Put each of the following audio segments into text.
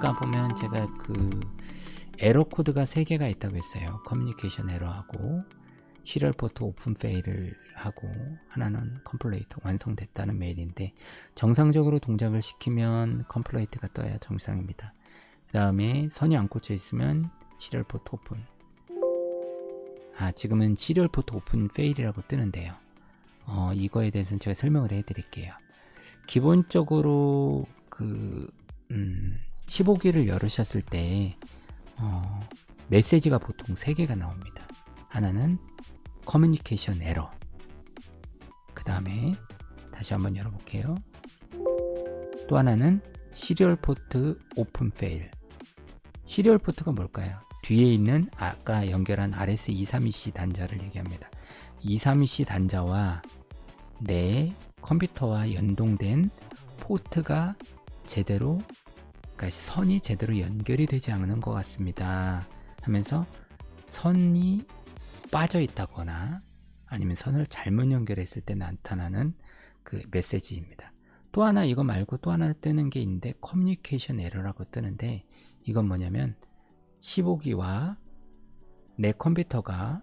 아까 보면 제가 그 에러 코드가 3개가 있다고 했어요. 커뮤니케이션 에러하고 시리얼 포트 오픈 페일을 하고 하나는 컴플레이트 완성됐다는 메일인데 정상적으로 동작을 시키면 컴플레이트가 떠야 정상입니다. 그 다음에 선이 안 꽂혀 있으면 시리얼 포트 오픈 아 지금은 시리얼 포트 오픈 페일이라고 뜨는데요. 어, 이거에 대해서는 제가 설명을 해드릴게요. 기본적으로 그 음, 15기를 열으셨을 때 어, 메시지가 보통 3개가 나옵니다. 하나는 커뮤니케이션 에러 그 다음에 다시 한번 열어볼게요. 또 하나는 시리얼 포트 오픈 페일 시리얼 포트가 뭘까요? 뒤에 있는 아까 연결한 RS232C 단자를 얘기합니다. 232C 단자와 내 컴퓨터와 연동된 포트가 제대로 그러니까 선이 제대로 연결이 되지 않는 것 같습니다. 하면서 선이 빠져 있다거나 아니면 선을 잘못 연결했을 때 나타나는 그 메시지입니다. 또 하나 이거 말고 또 하나 뜨는 게 있는데 커뮤니케이션 에러라고 뜨는데 이건 뭐냐면 15기와 내 컴퓨터가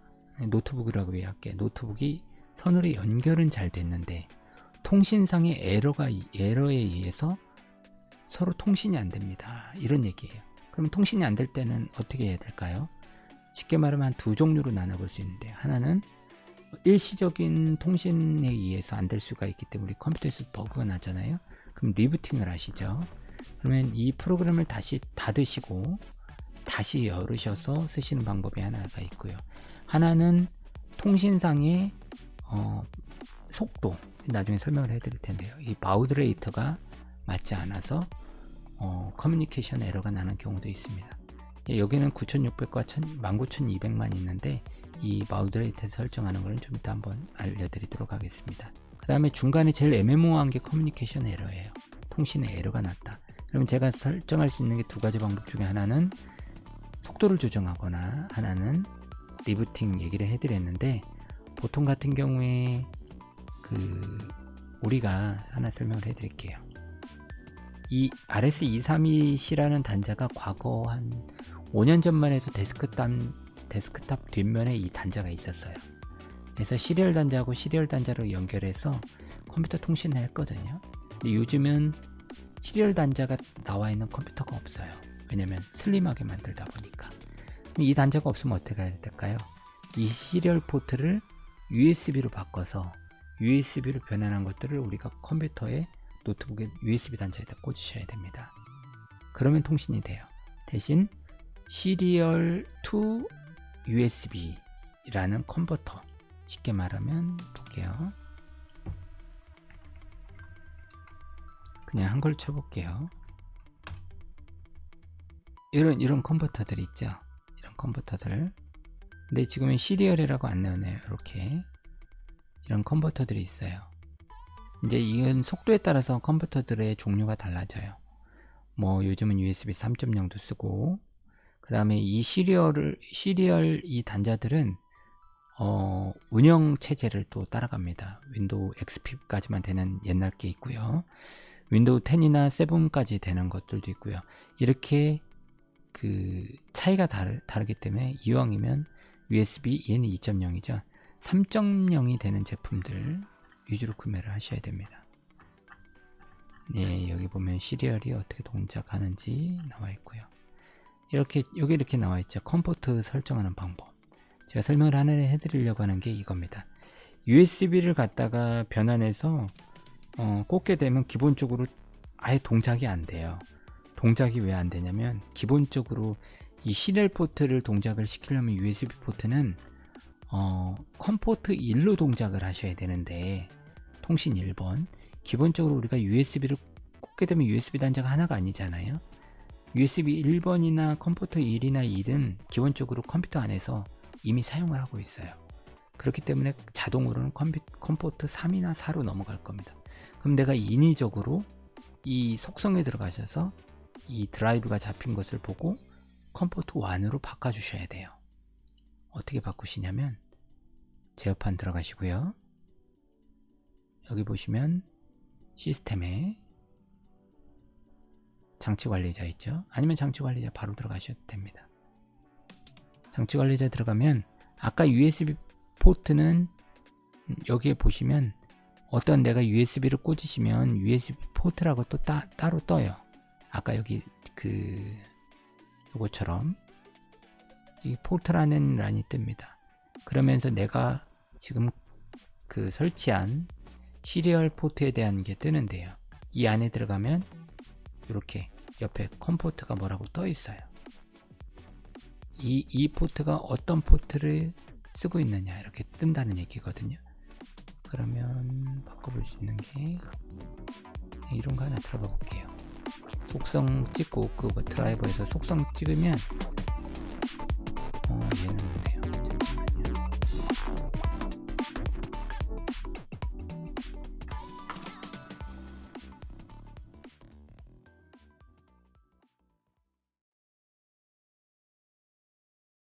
노트북이라고 이해할게 노트북이 선으로 연결은 잘 됐는데 통신상의 에러가 에러에 의해서 서로 통신이 안 됩니다. 이런 얘기예요. 그럼 통신이 안 될 때는 어떻게 해야 될까요? 쉽게 말하면 두 종류로 나눠볼 수 있는데 하나는 일시적인 통신에 의해서 안 될 수가 있기 때문에 컴퓨터에서 버그가 나잖아요. 그럼 리부팅을 하시죠. 그러면 이 프로그램을 다시 닫으시고 다시 열으셔서 쓰시는 방법이 하나가 있고요. 하나는 통신상의 어, 속도 나중에 설명을 해드릴 텐데요. 이 바우드레이터가 맞지 않아서 어, 커뮤니케이션 에러가 나는 경우도 있습니다. 예, 여기는 9600과 19200만 있는데 이 바우드레이터 설정하는 거는 좀 이따 한번 알려드리도록 하겠습니다. 그 다음에 중간에 제일 애매모호한 게 커뮤니케이션 에러예요. 통신에 에러가 났다. 그러면 제가 설정할 수 있는 게 두 가지 방법 중에 하나는 속도를 조정하거나 하나는 리부팅 얘기를 해드렸는데 보통 같은 경우에 그 우리가 하나 설명을 해드릴게요. 이 RS232C라는 단자가 과거 한 5년 전만 해도 데스크탑, 데스크탑 뒷면에 이 단자가 있었어요. 그래서 시리얼 단자하고 시리얼 단자로 연결해서 컴퓨터 통신을 했거든요. 근데 요즘은 시리얼 단자가 나와 있는 컴퓨터가 없어요. 왜냐면 슬림하게 만들다 보니까. 이 단자가 없으면 어떻게 해야 될까요? 이 시리얼 포트를 USB로 바꿔서 USB로 변환한 것들을 우리가 컴퓨터에 노트북에 USB 단자에다 꽂으셔야 됩니다. 그러면 통신이 돼요. 대신 시리얼 to USB라는 컨버터 쉽게 말하면 볼게요. 그냥 한글 쳐볼게요. 이런 이런 컨버터들 있죠. 이런 컨버터들. 근데 지금은 시리얼이라고 안 나오네요. 이렇게 이런 컨버터들이 있어요. 이제 이건 속도에 따라서 컴퓨터들의 종류가 달라져요. 뭐 요즘은 USB 3.0도 쓰고 그 다음에 이 시리얼을 시리얼 이 단자들은 어, 운영 체제를 또 따라갑니다. 윈도우 XP까지만 되는 옛날 게 있고요. 윈도우 10이나 7까지 되는 것들도 있고요. 이렇게 그 차이가 다르, 다르기 때문에 이왕이면 USB 얘는 2.0이죠. 3.0이 되는 제품들 위주로 구매를 하셔야 됩니다. 네, 여기 보면 시리얼이 어떻게 동작하는지 나와 있고요. 이렇게 여기 이렇게 나와 있죠. 컴포트 설정하는 방법. 제가 설명을 하나 해드리려고 하는 게 이겁니다. USB를 갖다가 변환해서 어, 꽂게 되면 기본적으로 아예 동작이 안 돼요. 동작이 왜 안 되냐면 기본적으로 이 시리얼 포트를 동작을 시키려면 USB 포트는 어, 컴포트 1로 동작을 하셔야 되는데 통신 1번 기본적으로 우리가 USB를 꽂게 되면 USB 단자가 하나가 아니잖아요. USB 1번이나 컴포트 1이나 2는 기본적으로 컴퓨터 안에서 이미 사용을 하고 있어요. 그렇기 때문에 자동으로는 컴피, 컴포트 3이나 4로 넘어갈 겁니다. 그럼 내가 인위적으로 이 속성에 들어가셔서 이 드라이브가 잡힌 것을 보고 컴포트 1으로 바꿔주셔야 돼요. 어떻게 바꾸시냐면 제어판 들어가시고요. 여기 보시면 시스템에 장치 관리자 있죠? 아니면 장치 관리자 바로 들어가셔도 됩니다. 장치 관리자 들어가면 아까 USB 포트는 여기에 보시면 어떤 내가 USB를 꽂으시면 USB 포트라고 또 따, 따로 떠요. 아까 여기 그 요거처럼 이 포트라는 란이 뜹니다. 그러면서 내가 지금 그 설치한 시리얼 포트에 대한 게 뜨는데요. 이 안에 들어가면 이렇게 옆에 컴포트가 뭐라고 떠 있어요. 이, 이 포트가 어떤 포트를 쓰고 있느냐 이렇게 뜬다는 얘기거든요. 그러면 바꿔볼 수 있는 게 이런 거 하나 들어가 볼게요. 속성 찍고 그 드라이버에서 속성 찍으면 어 얘는 돼요.